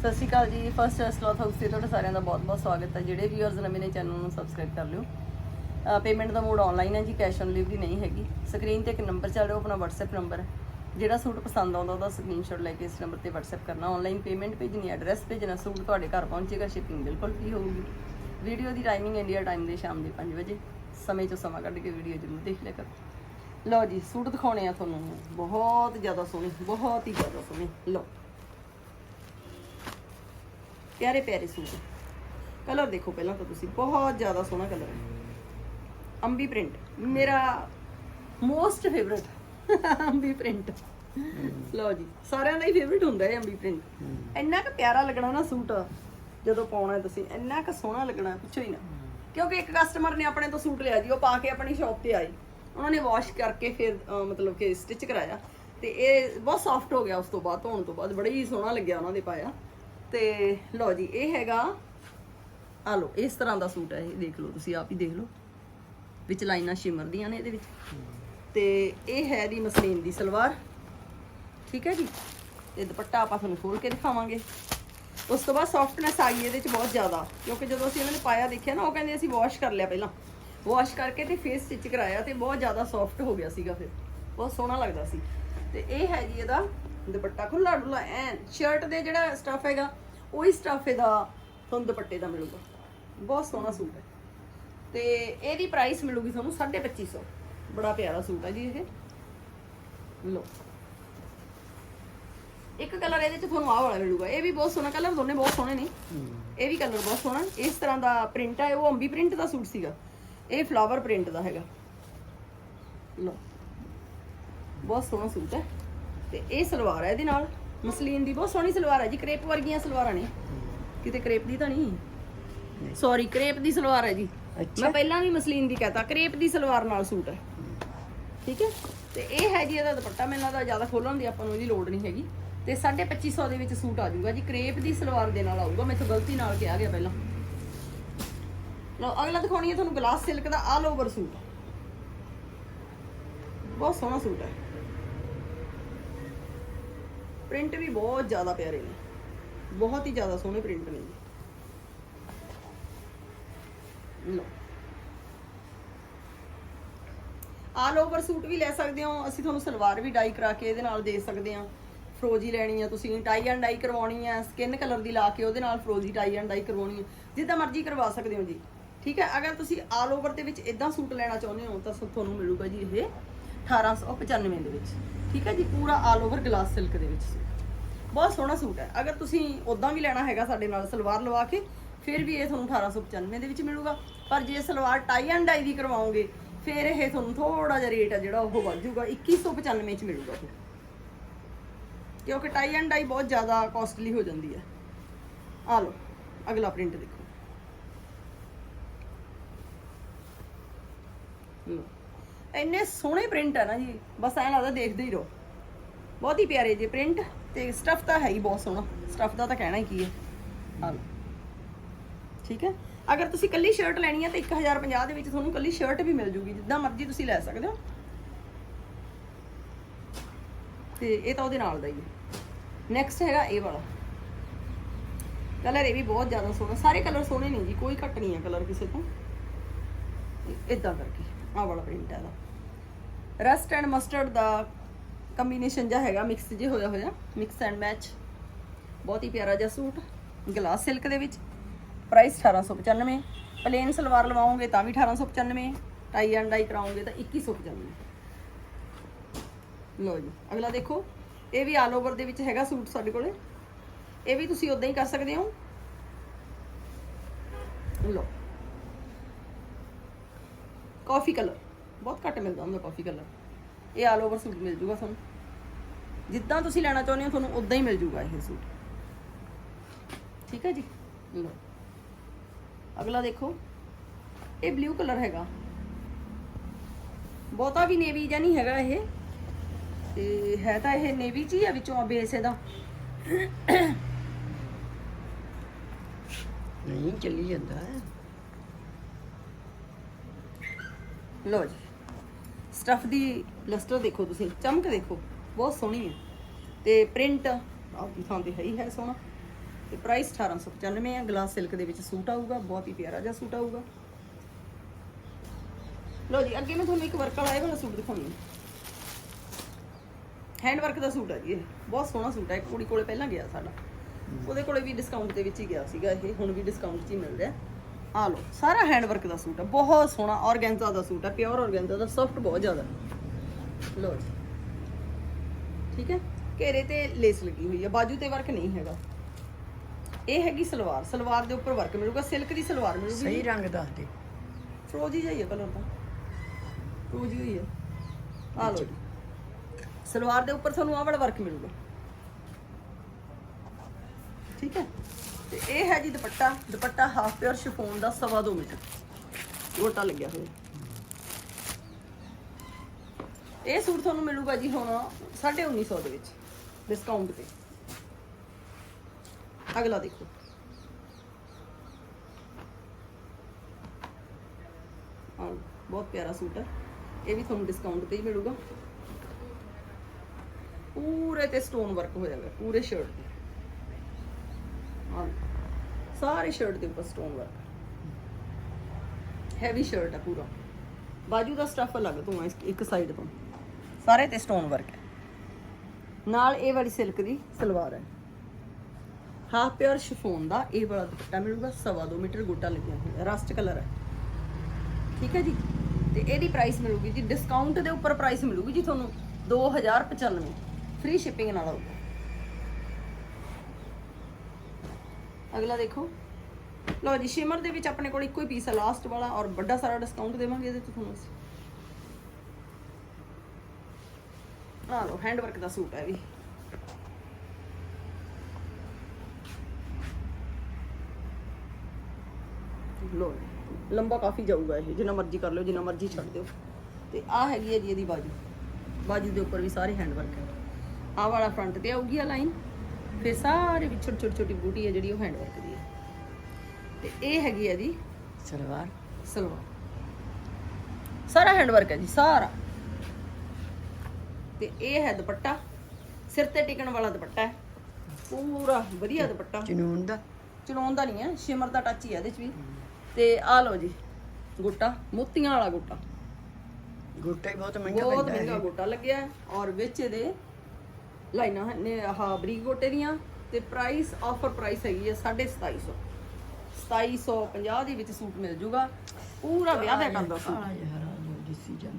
ਸਤਿ ਸ਼੍ਰੀ ਅਕਾਲ ਜੀ first S cloth house ਤੇ ਤੁਹਾਡਾ ਸਾਰਿਆਂ ਦਾ ਬਹੁਤ-ਬਹੁਤ ਸਵਾਗਤ ਹੈ। ਜਿਹੜੇ ਵੀਅਰਸ ਨਵੇਂ ਨੇ ਚੈਨਲ ਨੂੰ ਸਬਸਕ੍ਰਾਈਬ ਕਰ ਲਿਓ। ਪੇਮੈਂਟ ਦਾ ਮੋਡ ਆਨਲਾਈਨ ਹੈ ਜੀ ਕੈਸ਼ ਔਨ ਡਿਲੀਵਰੀ ਨਹੀਂ ਹੈਗੀ। ਸਕਰੀਨ ਤੇ ਇੱਕ ਨੰਬਰ ਚੱਲ ਰਿਹਾ ਆਪਣਾ WhatsApp ਨੰਬਰ ਜਿਹੜਾ ਸੂਟ ਪਸੰਦ ਆਉਂਦਾ, ਉਹਦਾ ਸਕਰੀਨਸ਼ਾਟ ਲੈ ਕੇ ਇਸ ਨੰਬਰ ਤੇ WhatsApp ਕਰਨਾ। ਆਨਲਾਈਨ ਪੇਮੈਂਟ ਭੇਜਣੀ ਐਡਰੈਸ ਭੇਜਣਾ, ਸੂਟ ਤੁਹਾਡੇ ਘਰ ਪਹੁੰਚੇਗਾ ਸ਼ਿਪਿੰਗ ਬਿਲਕੁਲ ਫ੍ਰੀ ਹੋਊਗੀ। ਵੀਡੀਓ ਦੀ ਟਾਈਮਿੰਗ ਇੰਡੀਆ ਟਾਈਮ ਦੇ ਸ਼ਾਮ ਦੇ 5 ਵਜੇ। ਸਮੇਂ ਚੋਂ ਸਮਾਂ ਕੱਢ ਕੇ ਵੀਡੀਓ ਜ਼ਰੂਰ ਦੇਖ ਲਿਆ ਕਰੋ। ਲਓ ਜੀ, ਸੂਟ ਦਿਖਾਉਣੇ ਆ ਤੁਹਾਨੂੰ। ਬਹੁਤ ਜ਼ਿਆਦਾ ਸੋਹਣੇ, ਬਹੁਤ ਹੀ ਜ਼ਿਆਦਾ ਸੋਹਣੇ। ਲਓ। ਪਿਆਰੇ ਪਿਆਰੇ ਸੂਟ। ਕਲਰ ਦੇਖੋ ਪਹਿਲਾਂ ਤਾਂ ਤੁਸੀਂ, ਬਹੁਤ ਜ਼ਿਆਦਾ ਸੋਹਣਾ ਕਲਰ ਹੈ। ਅੰਬੀ ਪ੍ਰਿੰਟ ਮੇਰਾ ਮੋਸਟ ਫੇਵਰਟ ਅੰਬੀ ਪ੍ਰਿੰਟ ਲਓ ਜੀ, ਸਾਰਿਆਂ ਦਾ ਹੀ ਫੇਵਰਟ ਹੁੰਦਾ ਹੈ ਅੰਬੀ ਪ੍ਰਿੰਟ ਇੰਨਾ ਕੁ ਪਿਆਰਾ ਲੱਗਣਾ ਨਾ ਸੂਟ, ਜਦੋਂ ਪਾਉਣਾ ਤੁਸੀਂ, ਇੰਨਾ ਕੁ ਸੋਹਣਾ ਲੱਗਣਾ, ਪੁੱਛੋ ਹੀ ਨਾ। ਕਿਉਂਕਿ ਇੱਕ ਕਸਟਮਰ ਨੇ ਆਪਣੇ ਤੋਂ ਸੂਟ ਲਿਆ ਜੀ, ਉਹ ਪਾ ਕੇ ਆਪਣੀ ਸ਼ਾਪ ਤੇ ਆਈ। ਉਹਨਾਂ ਨੇ ਵਾਸ਼ ਕਰਕੇ ਫਿਰ ਮਤਲਬ ਕਿ ਸਟਿਚ ਕਰਾਇਆ। ਤੇ ਇਹ ਬਹੁਤ ਸੌਫਟ ਹੋ ਗਿਆ ਉਸ ਤੋਂ ਬਾਅਦ, ਧੋਣ ਤੋਂ ਬਾਅਦ, ਬੜਾ ਹੀ ਸੋਹਣਾ ਲੱਗਿਆ ਉਹਨਾਂ ਦੇ ਪਾਇਆ। ਤੇ ਲਓ ਜੀ, ਇਹ ਹੈਗਾ, ਆ ਲਓ, ਇਸ ਤਰ੍ਹਾਂ ਦਾ ਸੂਟ ਹੈ, ਇਹ ਦੇਖ ਲਓ ਤੁਸੀਂ, ਆਪ ਹੀ ਦੇਖ ਲਓ। ਵਿੱਚ ਲਾਈਨਾਂ ਸ਼ਿਮਰਦੀਆਂ ਨੇ ਇਹਦੇ ਵਿੱਚ। ਤੇ ਇਹ ਹੈ ਦੀ ਮਸਲੀਨ ਦੀ ਸਲਵਾਰ। ਠੀਕ ਹੈ ਜੀ? ਤੇ ਦੁਪੱਟਾ ਆਪਾਂ ਤੁਹਾਨੂੰ ਖੋਲ ਕੇ ਦਿਖਾਵਾਂਗੇ। ਉਸ ਤੋਂ ਬਾਅਦ ਸੌਫਟਨੈਸ ਆ ਗਈ ਇਹਦੇ ਚ ਬਹੁਤ ਜ਼ਿਆਦਾ, ਕਿਉਂਕਿ ਜਦੋਂ ਅਸੀਂ ਇਹਨਾਂ ਨੇ ਪਾਇਆ ਦੇਖਿਆ ਨਾ, ਉਹ ਕਹਿੰਦੇ ਅਸੀਂ ਵਾਸ਼ ਕਰ ਲਿਆ ਪਹਿਲਾਂ। ਵਾਸ਼ ਕਰਕੇ ਤੇ ਫੇਸ ਸਟਿਚ ਕਰਾਇਆ ਤੇ ਬਹੁਤ ਜ਼ਿਆਦਾ ਸੌਫਟ ਹੋ ਗਿਆ ਸੀਗਾ ਫਿਰ। ਬਹੁਤ ਸੋਹਣਾ ਲੱਗਦਾ ਸੀ। ਤੇ ਇਹ ਹੈ ਜੀ ਇਹਦਾ ਦੁਪੱਟਾ ਖੁੱਲਾ ਡੁੱਲਾ ਐਨ ਸ਼ਰਟ ਦੇ ਜਿਹੜਾ ਸਟਫ ਹੈਗਾ ਉਹੀ ਸਟਫ ਇਹਦਾ ਤੁਹਾਨੂੰ ਦੁਪੱਟੇ ਦਾ ਮਿਲੂਗਾ। ਬਹੁਤ ਸੋਹਣਾ ਸੂਟ ਹੈ। ਤੇ ਇਹਦੀ ਪ੍ਰਾਈਸ ਮਿਲੂਗੀ ਤੁਹਾਨੂੰ 2550 ਬੜਾ ਪਿਆਰਾ ਸੂਟ ਹੈ ਜੀ ਇਹ। ਲੋ ਇੱਕ ਕਲਰ ਇਹਦੇ ਚ ਤੁਹਾਨੂੰ ਆਹ ਵਾਲਾ ਮਿਲੂਗਾ। ਇਹ ਵੀ ਬਹੁਤ ਸੋਹਣਾ ਕਲਰ ਦੋਨੇ ਬਹੁਤ ਸੋਹਣੇ ਨੇ। ਇਹ ਵੀ ਕਲਰ ਬਹੁਤ ਸੋਹਣਾ। ਇਸ ਤਰ੍ਹਾਂ ਦਾ ਪ੍ਰਿੰਟ ਹੈ, ਉਹ ਅੰਬੀ ਪ੍ਰਿੰਟ ਦਾ ਸੂਟ ਸੀਗਾ। ਇਹ ਫਲਾਵਰ ਪ੍ਰਿੰਟ ਦਾ ਹੈਗਾ। ਲੋ ਬਹੁਤ ਸੋਹਣਾ ਸੂਟ ਹੈ। ਤੇ ਇਹ ਸਲਵਾਰ ਹੈ ਇਹਦੇ ਨਾਲ। ਮਸਲੀਨ ਦੀ ਬਹੁਤ ਸੋਹਣੀ ਸਲਵਾਰ ਹੈ ਜੀ ਕਰੇਪ ਵਰਗੀਆਂ ਸਲਵਾਰਾਂ ਨੇ। ਕਿਤੇ ਕਰੇਪ ਦੀ ਤਾਂ ਨਹੀਂ? ਸੌਰੀ ਕਰੇਪ ਦੀ ਸਲਵਾਰ ਹੈ ਜੀ। ਮੈਂ ਪਹਿਲਾਂ ਵੀ ਮਸਲੀਨ ਦੀ ਕਹਤਾ ਕਰੇਪ ਦੀ ਸਲਵਾਰ ਨਾਲ ਸੂਟ ਹੈ। ਠੀਕ ਹੈ? ਤੇ ਇਹ ਹੈ ਜੀ ਇਹਦਾ ਦੁਪੱਟਾ ਮੈਨੂੰ ਲੱਗਦਾ ਜ਼ਿਆਦਾ ਖੋਲਣ ਦੀ ਆਪਾਂ ਨੂੰ ਇਹਦੀ ਲੋੜ ਨਹੀਂ ਹੈਗੀ। ਤੇ 2550 ਦੇ ਵਿੱਚ ਸੂਟ ਆ ਜਾਊਗਾ ਜੀ ਕਰੇਪ ਦੀ ਸਲਵਾਰ ਦੇ ਨਾਲ ਆਊਗਾ ਮੈਥੋਂ ਗਲਤੀ ਨਾਲ ਕਿਹਾ ਗਿਆ ਪਹਿਲਾਂ। ਲਓ ਅਗਲਾ ਦਿਖਾਉਣੀ ਹੈ ਤੁਹਾਨੂੰ ਗਲਾਸ ਸਿਲਕ ਦਾ ਆਲ ਓਵਰ ਸੂਟ। ਬਹੁਤ ਸੋਹਣਾ ਸੂਟ ਹੈ। ਪ੍ਰਿੰਟ ਵੀ ਬਹੁਤ ਜ਼ਿਆਦਾ ਪਿਆਰੇ ਨੇ। ਬਹੁਤ ਹੀ ਜ਼ਿਆਦਾ ਸੋਹਣੇ ਪ੍ਰਿੰਟ ਨੇ ਜੀ। ਆਲ ਓਵਰ ਸੂਟ ਵੀ ਲੈ ਸਕਦੇ ਹੋ। ਅਸੀਂ ਤੁਹਾਨੂੰ ਸਲਵਾਰ ਵੀ ਡਾਈ ਕਰਾ ਕੇ ਇਹਦੇ ਨਾਲ ਦੇ ਸਕਦੇ ਹਾਂ। ਫਰੋਜੀ ਲੈਣੀ ਆ ਤੁਸੀਂ ਟਾਈ ਐਂਡ ਡਾਈ ਕਰਵਾਉਣੀ ਆ। ਸਕਿਨ ਕਲਰ ਦੀ ਲਾ ਕੇ ਉਹਦੇ ਨਾਲ ਫਰੋਜੀ ਟਾਈ ਐਂਡ ਡਾਈ ਕਰਵਾਉਣੀ ਆ। ਜਿੱਦਾਂ ਮਰਜ਼ੀ ਕਰਵਾ ਸਕਦੇ ਹੋ ਜੀ। ਠੀਕ ਹੈ, ਅਗਰ ਤੁਸੀਂ ਆਲ ਓਵਰ ਦੇ ਵਿੱਚ ਇਦਾਂ ਸੂਟ ਲੈਣਾ ਚਾਹੁੰਦੇ ਹੋ, ਤਾਂ ਤੁਹਾਨੂੰ ਮਿਲੂਗਾ ਜੀ ਇਹ 1895 ਦੇ ਵਿੱਚ। ਠੀਕ ਹੈ ਜੀ, ਪੂਰਾ ਆਲ ਓਵਰ ਗਲਾਸ ਸਿਲਕ ਦੇ ਵਿੱਚ ਸੂਟ ਬਹੁਤ ਸੋਹਣਾ ਸੂਟ ਹੈ। ਅਗਰ ਤੁਸੀਂ ਉਦਾਂ ਵੀ ਲੈਣਾ ਹੈਗਾ ਸਾਡੇ ਨਾਲ ਸਲਵਾਰ ਲਵਾ ਕੇ, ਫਿਰ ਵੀ ਇਹ ਤੁਹਾਨੂੰ 1895 ਦੇ ਵਿੱਚ ਮਿਲੂਗਾ। ਪਰ ਜੇ ਸਲਵਾਰ ਟਾਈ ਐਂਡ ਡਾਈ ਦੀ ਕਰਵਾਓਗੇ, ਫਿਰ ਇਹ ਤੁਹਾਨੂੰ ਥੋੜਾ ਜਿਹਾ ਰੇਟ ਹੈ ਜਿਹੜਾ ਉਹ ਵੱਧ ਜਾਊਗਾ। 2195 ਚ ਮਿਲੂਗਾ ਫਿਰ ਕਿਉਂਕਿ ਟਾਈ ਐਂਡ ਡਾਈ ਬਹੁਤ ਜ਼ਿਆਦਾ ਕਾਸਟਲੀ ਹੋ ਜਾਂਦੀ ਹੈ। ਆ ਲਓ, ਅਗਲਾ ਪ੍ਰਿੰਟ ਦੇਖੋ। ਲਓ। ਇੰਨੇ ਸੋਹਣੇ ਪ੍ਰਿੰਟ ਹੈ ਨਾ ਜੀ, ਬਸ ਐਂ ਲੱਗਦਾ ਦੇਖਦੇ ਹੀ ਰਹੋ। ਬਹੁਤ ਹੀ ਪਿਆਰੇ ਜੇ ਪ੍ਰਿੰਟ ਤੇ ਸਟਫ ਤਾਂ ਹੈ ਹੀ ਬਹੁਤ ਸੋਹਣਾ। ਸਟਫ ਦਾ ਤਾਂ ਕਹਿਣਾ ਹੀ ਕੀ ਹੈ। ਆ ਲਓ। ਠੀਕ ਹੈ? ਅਗਰ ਤੁਸੀਂ ਕੱਲੀ ਸ਼ਰਟ ਲੈਣੀ ਹੈ ਤਾਂ 1050 ਦੇ ਵਿੱਚ ਤੁਹਾਨੂੰ ਕੱਲੀ ਸ਼ਰਟ ਵੀ ਮਿਲ ਜੂਗੀ, ਜਿੱਦਾਂ ਮਰਜ਼ੀ ਤੁਸੀਂ ਲੈ ਸਕਦੇ ਹੋ। ਤੇ ਇਹ ਤਾਂ ਉਹਦੇ ਨਾਲ ਦਾ ਹੀ ਨੈਕਸਟ ਹੈਗਾ ਇਹ ਵਾਲਾ। ਕਲਰ ਇਹ ਵੀ ਬਹੁਤ ਜ਼ਿਆਦਾ ਸੋਹਣਾ। ਸਾਰੇ ਕਲਰ ਸੋਹਣੇ ਨੇ ਜੀ, ਕੋਈ ਘੱਟ ਨਹੀਂ ਹੈ ਕਲਰ ਕਿਸੇ ਤੋਂ। ਇਦਾਂ ਕਰਕੇ, ਆਹ ਵਾਲਾ ਪ੍ਰਿੰਟ ਹੈ ਇਹਦਾ। ਰਸਟ ਐਂਡ ਮਸਟਰਡ ਦਾ ਕੰਬੀਨੇਸ਼ਨ ਜਿਹਾ ਹੈਗਾ ਮਿਕਸ ਜਿਹਾ ਹੋਇਆ ਹੋਇਆ ਮਿਕਸ ਐਂਡ ਮੈਚ ਬਹੁਤ ਹੀ ਪਿਆਰਾ ਜਿਹਾ ਸੂਟ ਗਲਾਸ ਸਿਲਕ ਦੇ ਵਿੱਚ। ਪ੍ਰਾਈਸ 1895 ਪਲੇਨ ਸਲਵਾਰ ਲਵਾਉਂਗੇ ਤਾਂ ਵੀ 1895 ਟਾਈ ਐਂਡ ਡਾਈ ਕਰਾਓਗੇ ਤਾਂ 2195 ਲੋ ਜੀ, ਅਗਲਾ ਦੇਖੋ, ਇਹ ਵੀ ਆਲ ਓਵਰ ਦੇ ਵਿੱਚ ਹੈਗਾ ਸੂਟ ਸਾਡੇ ਕੋਲੇ। ਇਹ ਵੀ ਤੁਸੀਂ ਉਦਾਂ ਹੀ ਕਰ ਸਕਦੇ ਹੋ। ਲੋ ਕਾਫੀ ਕਲਰ ਬਹੁਤ ਘੱਟ ਮਿਲਦਾ ਹੁੰਦਾ ਕਾਫੀ ਕਲਰ ਇਹ ਆਲ ਓਵਰ ਸੂਟ ਮਿਲ ਜੂਗਾ ਤੁਹਾਨੂੰ। ਜਿੱਦਾਂ ਤੁਸੀਂ ਲੈਣਾ ਚਾਹੁੰਦੇ ਹੋ ਤੁਹਾਨੂੰ ਉਦਾਂ ਹੀ ਮਿਲ ਜੂਗਾ ਇਹ ਸੂਟ ਠੀਕ ਹੈ ਜੀ? ਲੋ ਅਗਲਾ ਦੇਖੋ। ਇਹ ਬਲੂ ਕਲਰ ਹੈਗਾ। ਬਹੁਤਾ ਵੀ ਨੇਵੀ ਜਾਂ ਨਹੀਂ ਹੈਗਾ ਇਹ। ਤੇ ਹੈ ਤਾਂ ਇਹ ਨੇਵੀ ਚ ਹੀ ਆ ਵਿੱਚੋਂ ਬੇਸ ਇਹਦਾ। ਨਹੀਂ ਚੱਲੀ ਜਾਂਦਾ। ਹੈ ਲੋ ਜੀ। ਸਟਫ ਦੀ ਲਸਟਰ ਦੇਖੋ ਤੁਸੀਂ, ਚਮਕ ਦੇਖੋ, ਬਹੁਤ ਸੋਹਣੀ ਹੈ। ਤੇ ਪ੍ਰਿੰਟ ਆਪਦੀ ਥਾਂ ਤੇ ਹੈ ਹੀ ਹੈ ਸੋਹਣਾ। ਤੇ ਪ੍ਰਾਈਸ 1895 ਹੈ ਗਲਾਸ ਸਿਲਕ ਦੇ ਵਿੱਚ ਸੂਟ ਆਊਗਾ, ਬਹੁਤ ਹੀ ਪਿਆਰਾ ਜਿਹਾ ਸੂਟ ਆਊਗਾ। ਲੋ ਜੀ, ਅੱਗੇ ਮੈਂ ਤੁਹਾਨੂੰ ਇੱਕ ਵਰਕ ਵਾਲਾ ਇਹ ਵਾਲਾ ਸੂਟ ਦਿਖਾਉਂਦੀ ਹਾਂ। ਹੈਂਡ ਵਰਕ ਦਾ ਸੂਟ ਹੈ ਜੀ ਇਹ, ਬਹੁਤ ਸੋਹਣਾ ਸੂਟ ਹੈ ਕੁੜੀ ਕੋਲੇ ਪਹਿਲਾਂ ਗਿਆ ਸਾਡਾ। ਉਹਦੇ ਕੋਲੇ ਵੀ ਡਿਸਕਾਊਂਟ ਦੇ ਵਿੱਚ ਹੀ ਗਿਆ ਸੀਗਾ ਇਹ, ਹੁਣ ਵੀ ਡਿਸਕਾਊਂਟ 'ਚ ਹੀ ਮਿਲ ਰਿਹਾ। ਆ ਲੋ ਸਾਰਾ ਹੈਂਡ ਵਰਕ ਦਾ ਸੂਟ ਹੈ ਬਹੁਤ ਸੋਹਣਾ ਔਰਗੈਂਜ਼ਾ ਦਾ ਸੂਟ ਹੈ ਪਿਓਰ ਔਰਗੈਂਜ਼ਾ ਦਾ ਸੌਫਟ ਬਹੁਤ ਜ਼ਿਆਦਾ। ਲੋ ਠੀਕ ਹੈ? ਘੇਰੇ ਤੇ ਲੇਸ ਲੱਗੀ ਹੋਈ ਹੈ ਬਾਜੂ ਤੇ ਵਰਕ ਨਹੀਂ ਹੈਗਾ। ਇਹ ਹੈਗੀ ਸਲਵਾਰ ਸਲਵਾਰ ਦੇ ਉੱਪਰ ਵਰਕ ਮਿਲੂਗਾ ਸਿਲਕ ਦੀ ਸਲਵਾਰ ਮਿਲੂਗੀ ਸਹੀ ਰੰਗ ਦੱਸ ਦੇ। ਫਰੋਜੀ ਹੈ ਕਲਰ ਤਾਂ। ਫਰੋਜੀ ਹੋਈ ਹੈ। ਆ ਲੋ ਸਲਵਾਰ ਦੇ ਉੱਪਰ ਤੁਹਾਨੂੰ ਆਹ ਵਾਲਾ ਵਰਕ ਮਿਲੂਗਾ। ਠੀਕ ਹੈ? ਤੇ ਇਹ ਹੈ ਜੀ dupatta dupatta half pure chiffon ਦਾ ਸਵਾ ਦੋ ਮੀਟਰ ਗੋਟਾ ਲੱਗਿਆ ਹੋਇਆ। ਇਹ ਸੂਟ ਤੁਹਾਨੂੰ ਮਿਲੂਗਾ ਜੀ ਹੁਣ 1950 ਦੇ ਵਿੱਚ ਡਿਸਕਾਊਂਟ ਤੇ। ਅਗਲਾ ਦੇਖੋ। ਹਾਂ ਬਹੁਤ ਪਿਆਰਾ ਸੂਟ ਹੈ। ਇਹ ਵੀ ਤੁਹਾਨੂੰ ਡਿਸਕਾਊਂਟ ਤੇ ਹੀ ਮਿਲੂਗਾ। ਪੂਰੇ ਤੇ ਸਟੋਨ ਵਰਕ ਹੋਇਆ ਹੋਇਆ ਪੂਰੇ ਸ਼ਰਟ ਤੇ। ਸਾਰੇ ਸ਼ਰਟ ਦੇ ਉੱਪਰ ਸਟੋਨ ਵਰਕ ਹੈਵੀ ਸ਼ਰਟ ਹੈ ਪੂਰਾ। ਬਾਜੂ ਦਾ ਸਟਫ ਅਲੱਗ ਤੋਂ ਆ ਇੱਕ ਸਾਈਡ ਤੋਂ। ਸਾਰੇ ਤੇ ਸਟੋਨ ਵਰਕ ਹੈ। ਨਾਲ ਇਹ ਵਾਲੀ ਸਿਲਕ ਦੀ ਸਲਵਾਰ ਹੈ। ਹਾਫ ਪਿਓਰ ਸ਼ਿਫੋਨ ਦਾ ਇਹ ਵਾਲਾ ਦੁਪੱਟਾ ਮਿਲੂਗਾ, ਸਵਾ ਦੋ ਮੀਟਰ ਗੋਟਾ ਲੱਗਿਆ ਹੋਇਆ ਰਸਟ ਕਲਰ ਹੈ। ਠੀਕ ਹੈ ਜੀ? ਤੇ ਇਹਦੀ ਪ੍ਰਾਈਸ ਮਿਲੂਗੀ ਜੀ ਡਿਸਕਾਊਂਟ ਦੇ ਉੱਪਰ ਪ੍ਰਾਈਸ ਮਿਲੂਗੀ ਜੀ ਤੁਹਾਨੂੰ 2095 ਫ੍ਰੀ ਸ਼ਿਪਿੰਗ ਨਾਲ ਆਊਗਾ। ਅਗਲਾ ਦੇਖੋ। ਲਓ ਜੀ, ਸ਼ਿਮਰ ਦੇ ਵਿੱਚ ਆਪਣੇ ਕੋਲ ਇੱਕੋ ਹੀ ਪੀਸ ਹੈ ਲਾਸਟ ਵਾਲਾ, ਔਰ ਵੱਡਾ ਸਾਰਾ ਡਿਸਕਾਊਂਟ ਦੇਵਾਂਗੇ ਇਹਦੇ ਤੇ ਤੁਹਾਨੂੰ ਅਸੀਂ। ਆ ਲਓ ਹੈਂਡ ਵਰਕ ਦਾ ਸੂਟ ਹੈ ਵੀ। ਲੋ ਲੰਬਾ ਕਾਫੀ ਜਾਊਗਾ ਇਹ, ਜਿੰਨਾ ਮਰਜ਼ੀ ਕਰ ਲਿਓ, ਜਿੰਨਾ ਮਰਜ਼ੀ ਛੱਡ ਦਿਓ। ਤੇ ਆ ਹੈਗੀ ਹੈ ਜੀ ਇਹਦੀ ਬਾਜੂ। ਬਾਜੂ ਦੇ ਉੱਪਰ ਵੀ ਸਾਰੇ ਹੈਂਡ ਵਰਕ ਹੈ। ਆਹ ਵਾਲਾ ਫਰੰਟ ਤੇ ਆਊਗੀ ਆ ਲਾਈਨ ਫਿਰ ਸਾਰੇ ਵਿੱਚ ਛੋਟੀ ਛੋਟੀ ਛੋਟੀ ਬੂਟੀ ਹੈ ਜਿਹੜੀ ਉਹ ਹੈਂਡ ਵਰਕ ਦੀ ਹੈ। ਤੇ ਇਹ ਹੈਗੀ ਹੈ ਇਹਦੀ ਸਲਵਾਰ। ਸਲਵਾਰ। ਸਾਰਾ ਹੈਂਡ ਵਰਕ ਹੈ ਜੀ ਸਾਰਾ। ਤੇ ਇਹ ਹੈ ਦੁਪੱਟਾ। ਸਿਰ ਤੇ ਟਿਕਣ ਵਾਲਾ ਦੁਪੱਟਾ ਹੈ। ਪੂਰਾ ਵਧੀਆ ਦੁਪੱਟਾ। ਜਨੂਨ ਦਾ। ਚਲਾਉਣ ਦਾ ਨਹੀਂ ਹੈ ਸ਼ਿਮਰ ਦਾ ਟੱਚ ਹੀ ਹੈ ਇਹਦੇ ਚ ਵੀ। ਤੇ ਆ ਲਓ ਜੀ ਗੁੱਟਾ ਮੋਤੀਆਂ ਵਾਲਾ ਗੁੱਟਾ। ਗੋਟਾ ਹੀ ਬਹੁਤ ਮਹਿੰਗਾ ਬਹੁਤ ਪੈਂਦਾ ਮਹਿੰਗਾ ਹੈ ਗੁੱਟਾ ਲੱਗਿਆ ਔਰ ਵਿੱਚ ਇਹਦੇ ਲਾਈਨਾਂ ਨੇ ਆਹ ਬਰੀਕ ਗੋਟੇ ਦੀਆਂ ਤੇ ਪ੍ਰਾਈਸ ਆਫਰ ਪ੍ਰਾਈਸ ਹੈਗੀ ਹੈ 2750 2750 ਦੇ ਵਿੱਚ ਸੂਟ ਮਿਲ ਜੂਗਾ। ਪੂਰਾ ਵਿਆਹ ਦਾ ਕਰਦਾ ਸੂਟ। ਆ ਯਾਰ ਆ ਜੋ ਦਿਸੀ ਜਾਂਦਾ